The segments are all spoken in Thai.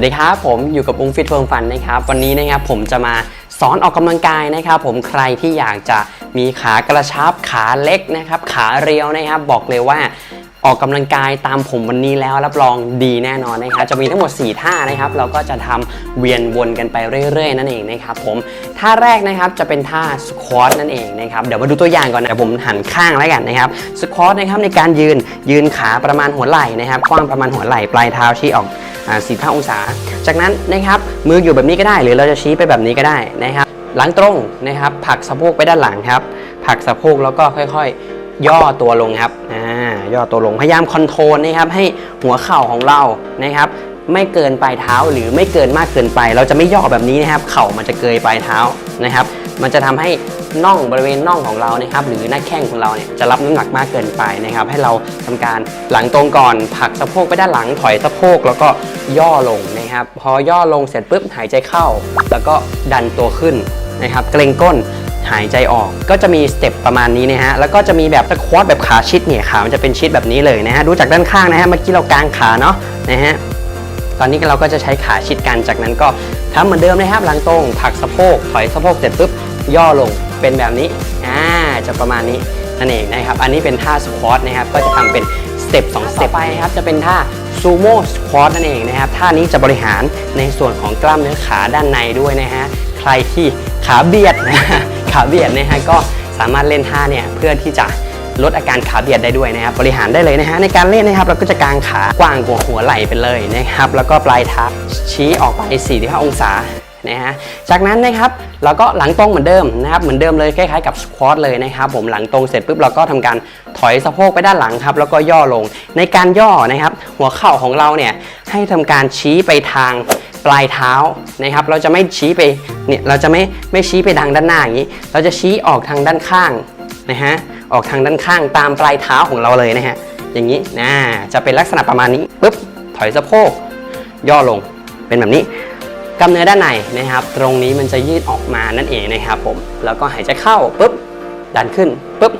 วัสดีครับผมอยู่กับอุ้งฟิตเฟิร์มฟันนะครับวันนี้นะครับผมจะมาสอนออกกำลังกายนะครับผมใครที่อยากจะมีขากระชับขาเล็กนะครับขาเรียวนะครับบอกเลยว่า ออกกำลังกายตามผมวันนี้แล้วรับรองดีแน่นอนนะครับจะมีทั้งหมด 4 ท่านะครับ เราก็จะทำเวียนวนกันไปเรื่อย ๆ นั่นเองนะครับผมท่าแรกนะครับจะเป็นท่าสควอตนั่นเองนะครับเดี๋ยวมาดูตัวอย่างก่อนนะผมหันข้างแล้วกันนะครับสควอตนะครับในการยืนยืนขาประมาณหัวไหล่นะครับกว้างประมาณหัวไหล่ปลายเท้าชี้ออกอ่า45องศา จากนั้นนะครับมืออยู่แบบนี้ก็ได้ หรือเราจะชี้ไปแบบนี้ก็ได้นะครับหลังตรงนะครับผลักสะโพกไปด้านหลังครับผลักสะโพกแล้วก็ค่อยๆ ย่อตัวลงครับอ่าย่อตัวลงพยายามคอนโทรลนะครับให้หัวเข่าของเรานะครับไม่เกินปลายเท้าหรือไม่เกินมากเกินไป เราจะไม่ย่อแบบนี้นะครับ เข่ามันจะเกยปลายเท้านะครับ มันจะทำให้น่องบริเวณน่องของเรานะครับ หรือหน้าแข้งของเราเนี่ยจะรับน้ำหนักมากเกินไปนะครับ ให้เราทำการหลังตรงก่อนผลักสะโพกไปด้านหลังถอยสะโพกแล้วก็ย่อลงนะครับ พอย่อลงเสร็จปุ๊บหายใจเข้า แล้วก็ดันตัวขึ้นนะครับ เกรงก้น หายใจออกก็จะมีสเต็ปประมาณนี้นะฮะแล้วก็จะมีแบบสควอตแบบขาชิดเนี่ยขามันจะเป็นชิดแบบนี้เลยนะฮะดูจากด้านข้างนะฮะเมื่อกี้เรากางขาเนาะนะฮะตอนนี้เราก็จะใช้ขาชิดกันจากนั้นก็ทำเหมือนเดิมนะครับหลังตรงผลักสะโพกถอยสะโพกเสร็จปุ๊บย่อลงเป็นแบบนี้อ่าจะประมาณนี้นั่นเองนะครับอันนี้เป็นท่าสควอตนะครับก็จะทำเป็นสเต็ปสองสเต็ปไปนะครับจะเป็นท่าซูโม่สควอตนั่นเองนะครับท่านี้จะบริหารในส่วนของกล้ามเนื้อขาด้านในด้วยนะฮะใครที่ขาเบียดนะ ขาเบียดนะฮะก็สามารถเล่นท่าเนี่ยเพื่อที่จะลดอาการขาเบียดได้ด้วยนะครับบริหารได้เลยนะฮะในการเล่นนะครับเราก็จะกางขากว้างกว่าหัวไหล่ไปเลยนะครับแล้วก็ปลายเท้าชี้ออกไป45องศา นะฮะจากนั้นนะครับเราก็หลังตรงเหมือนเดิมนะครับเหมือนเดิมเลยคล้ายๆกับสควอตเลยนะครับผมหลังตรงเสร็จปุ๊บเราก็ทำการถอยสะโพกไปด้านหลังครับแล้วก็ย่อลงในการย่อนะครับ หัวเข่าของเราเนี่ยให้ทำการชี้ไปทางปลายเท้านะครับ เราจะไม่ชี้ไปเนี่ยเราจะไม่ไม่ชี้ไปทางด้านหน้าอย่างนี้ เราจะชี้ออกทางด้านข้างนะฮะออกทางด้านข้างตามปลายเท้าของเราเลยนะฮะอย่างนี้นะจะเป็นลักษณะประมาณนี้ปุ๊บถอยสะโพกย่อลงเป็นแบบนี้ กล้ามเนื้อด้านในนะครับ ตรงนี้มันจะยืดออกมานั่นเองนะครับผม แล้วก็หายใจเข้าปุ๊บ ดันขึ้นปุ๊บ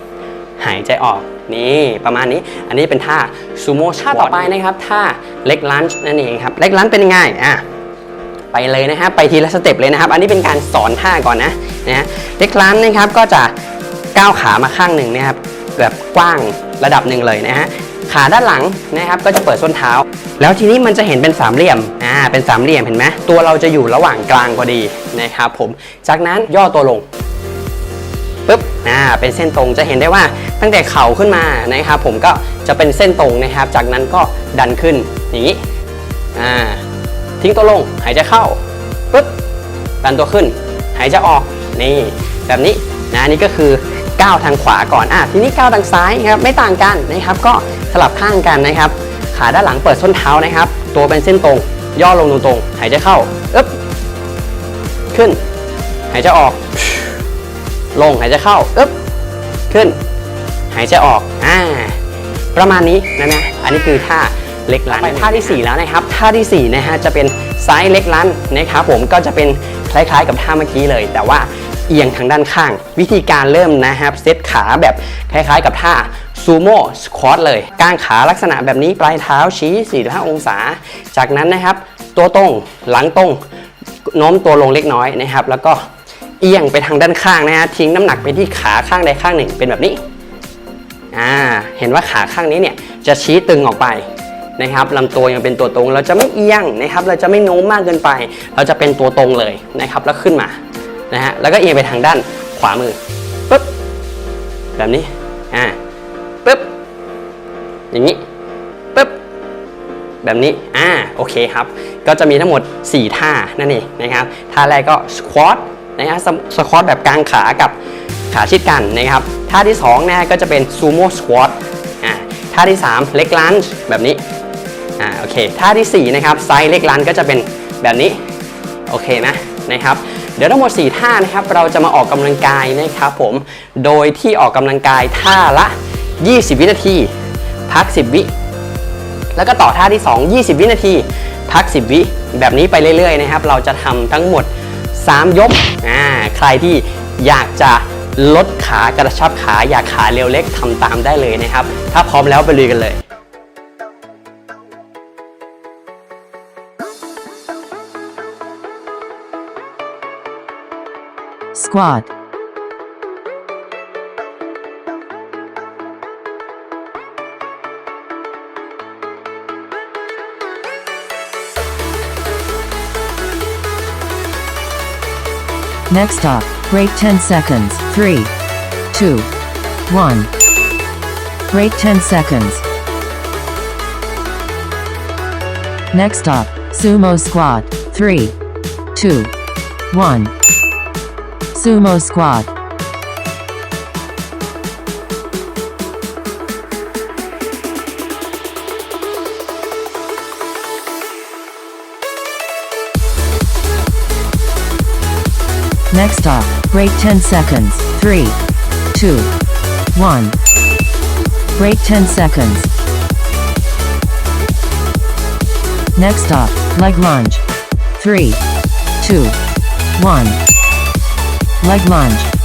หายใจออกนี่ประมาณนี้ อันนี้เป็นท่าซูโม่ท่าต่อไปนะครับท่าเล็กลันช์นั่นเองครับ เล็กลันช์เป็นยังไงอะไปเลยนะครับไปทีละสเต็ปเลยนะครับ อันนี้เป็นการสอนท่าก่อนนะนะฮะเล็กลันช์นะครับก็จะก้าวขามาข้างหนึ่งนะครับแบบกว้างระดับหนึ่งเลยนะฮะ ขาด้านหลังนะครับก็จะเปิดส้นเท้า แล้วทีนี้มันจะเห็นเป็นสามเหลี่ยมอ่าเป็นสามเหลี่ยมเห็นไหมตัวเราจะอยู่ระหว่างกลางพอดีนะครับผมจากนั้นย่อตัวลงปุ๊บอ่าเป็นเส้นตรงจะเห็นได้ว่าตั้งแต่เข่าขึ้นมานะครับผมก็จะเป็นเส้นตรงนะครับ จากนั้นก็ดันขึ้นอย่างนี้อ่าทิ้งตัวลงหายใจเข้าปุ๊บดันตัวขึ้น หายใจออกนี่แบบนี้ นะอันนี่ก็คือก้าวทางขวาก่อนอะทีนี้ก้าวทางซ้ายครับไม่ต่างกันนะครับ ก็สลับข้างกันนะครับ ขาด้านหลังเปิดส้นเท้านะครับ ตัวเป็นเส้นตรง ย่อลงตรงๆหายใจเข้าอึ๊บขึ้น หายใจออก ลงหายใจเข้าอึ๊บขึ้น หายใจออกอ่าประมาณนี้นะนะอันนี้คือท่าเล็กลันไปท่าที่ 4 แล้วนะครับ ท่าที่4นะฮะจะเป็นไซส์เล็กลันนะครับผมก็จะเป็นคล้ายๆกับท่าเมื่อกี้เลย แต่ว่า เอียงทางด้านข้าง วิธีการเริ่มนะครับเซตขาแบบคล้ายๆ กับท่าซูโม่สควอตเลยกางขาลักษณะแบบนี้ปลายเท้าชี้ 45 องศา จากนั้นนะครับ ตัวตรงหลังตรงโน้มตัวลงเล็กน้อยนะครับ แล้วก็เอียงไปทางด้านข้างนะฮะทิ้งน้ำหนักไปที่ขาข้างใดข้างหนึ่งเป็นแบบนี้อ่าเห็นว่าขาข้างนี้เนี่ยจะชี้ตึงออกไปนะครับลำตัวยังเป็นตัวตรง เราจะไม่เอียงนะครับ เราจะไม่โน้มมากเกินไป เราจะเป็นตัวตรงเลยนะครับ แล้วขึ้นมา นะฮะแล้วก็เอียงไปทางด้านขวามือปุ๊บแบบนี้อ่าปุ๊บอย่างนี้ปุ๊บแบบนี้อ่าโอเคครับ ก็จะมีทั้งหมด 4 ท่านั่นเองนะครับท่าแรกก็สควอตนะฮะสควอตแบบกางขากับขาชิดกันนะครับท่าที่2นะก็จะเป็นซูโม่สควอตอ่าท่าที่3เล็กลันช์แบบนี้อ่าโอเคท่าทีสี่4นะครับไซส์เล็กลันช์ก็จะเป็นแบบนี้โอเคนะนะครับ เดี๋ยวทั้งหมด 4 ท่านะครับ เราจะมาออกกำลังกายนะครับผม โดยที่ออกกำลังกายท่าละ 20 วินาที พัก 10 วิ แล้วก็ต่อท่าที่ 2 20 วินาที พัก 10 วิ แบบนี้ไปเรื่อยๆนะครับ เราจะทำทั้งหมด 3 ยก อ่า ใครที่อยากจะลดขากระชับขาอยากขาเร็วเล็กทำตามได้เลยนะครับ ถ้าพร้อมแล้วไปลุยกันเลย squat, Next up, break 10 seconds. 3, 2, 1. Break 10 seconds. Next up, sumo squat. 3, 2, 1. Sumo squat. Next up, break 10 seconds. 3, 2, 1. Break 10 seconds. Next up, leg lunge. 3, 2, 1. Leg lunge.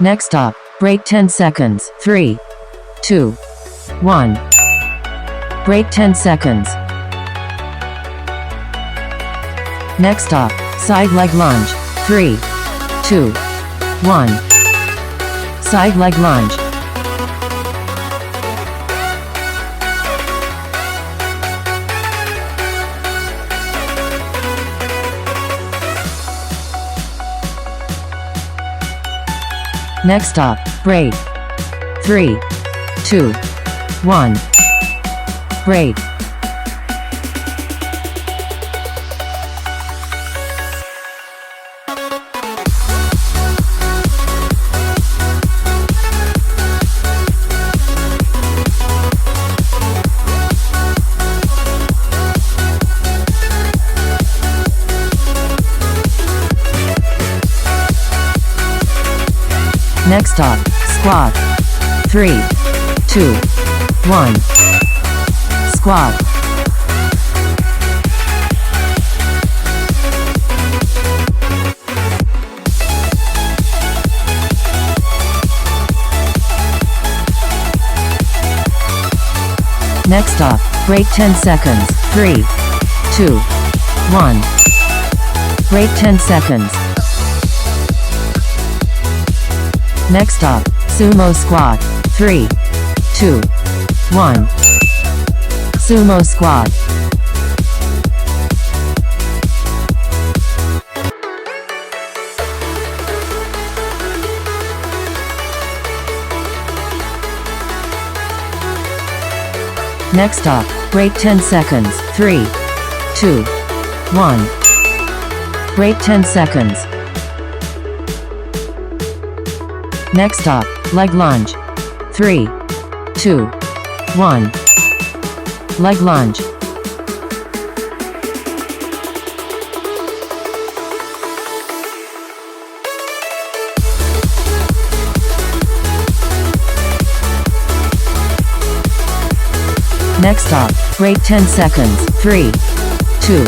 Next up, break 10 seconds. 3, 2, 1. Break 10 seconds. Next up, side leg lunge. 3, 2, 1. Side leg lunge. Next up, braid. Three, two, one. Braid. Next up, squat. 3, 2, 1. Squat. Next up, break 10 seconds. 3, 2, 1. Break 10 seconds. Next up, sumo squat. 3, 2, 1. Sumo squat. Next up, break 10 seconds. 3, 2, 1. Break 10 seconds. Next up, leg lunge. 3, 2, 1. Leg lunge. Next up, break 10 seconds. 3, 2,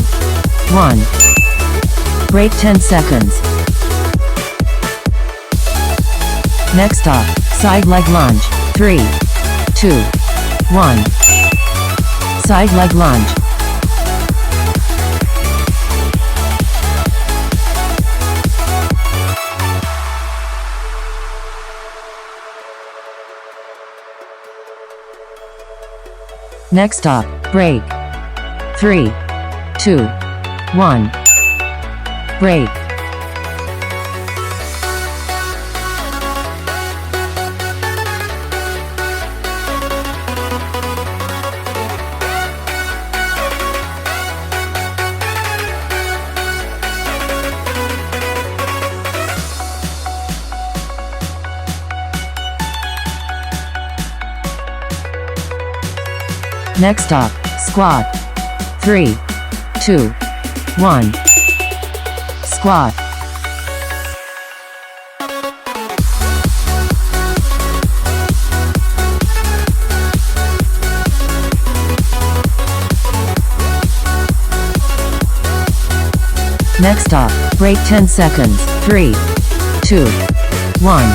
1. Break 10 seconds. Next up, side leg lunge. 3, 2, 1. Side leg lunge. Next up, break. 3, 2, 1. Break. Next stop, squat. Three, two, one. Squat. Next stop, break 10 seconds. Three, two, one.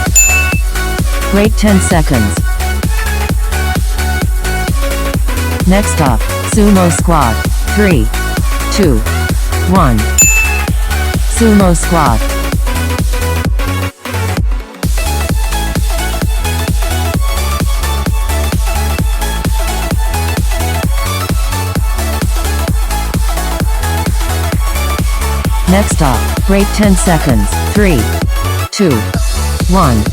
Break 10 seconds. Next up, Sumo Squat. 3, 2, 1. Sumo Squat. Next up, break 10 seconds. 3, 2, 1.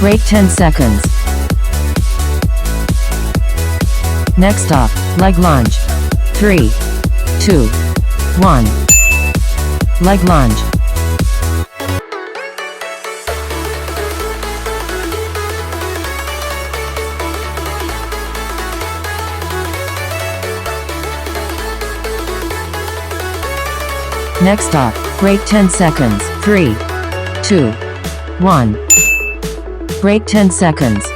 Break 10 seconds. Next up, leg lunge. 3, 2, 1. Leg lunge. Next up, break 10 seconds. 3, 2, 1. Break 10 seconds.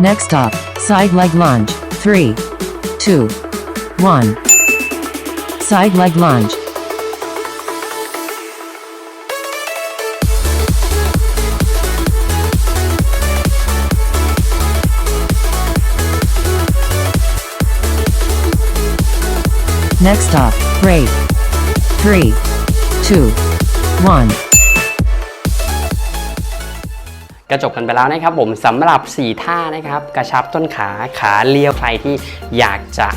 Next up, side leg lunge. 3, 2, 1. Side leg lunge. Next up, break. 3, 2, 1. ก็จบกันไปแล้วนะครับผมสำหรับ 4 ท่านะครับกระชับต้นขาขาเลี้ยวใครที่อยากจะ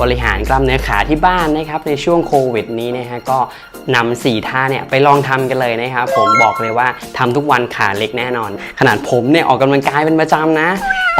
บริหารกล้ามเนื้อขาที่บ้านนะครับในช่วงโควิดนี้นะฮะก็นำ4ท่าเนี่ยไปลองทำกันเลยนะครับผมบอกเลยว่าทำทุกวันขาเล็กแน่นอน ขนาดผมเนี่ยออกกำลังกายเป็นประจำนะ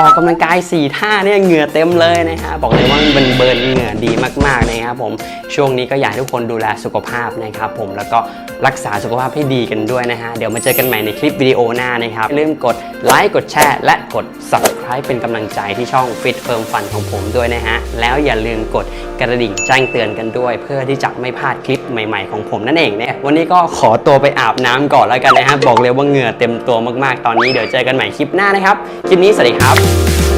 ออกกำลังกาย 4 ท่าเนี่ยเหงื่อเต็มเลยนะฮะบอกเลยว่ามันเบิร์นเหงื่อดีมากๆนะครับผมช่วงนี้ก็อยากให้ทุกคนดูแลสุขภาพนะครับผมแล้วก็รักษาสุขภาพให้ดีกันด้วยนะฮะเดี๋ยวมาเจอกันใหม่ในคลิปวิดีโอหน้านะครับอย่าลืมกดไลค์กดแชร์และกด subscribe เป็นกำลังใจที่ช่อง Fit Firm Fun ของผมด้วยนะฮะ แล้วอย่าลืมกดกระดิ่งแจ้งเตือนกันด้วย เพื่อที่จะไม่พลาดคลิปใหม่ๆของผมนั่นเองเนี่ยวันนี้ก็ขอตัวไปอาบน้ำก่อนแล้วกันนะฮะ บอกเลยว่าเหงื่อเต็มตัวมากๆ ตอนนี้เดี๋ยวเจอกันใหม่คลิปหน้านะครับ คลิปนี้สวัสดีครับ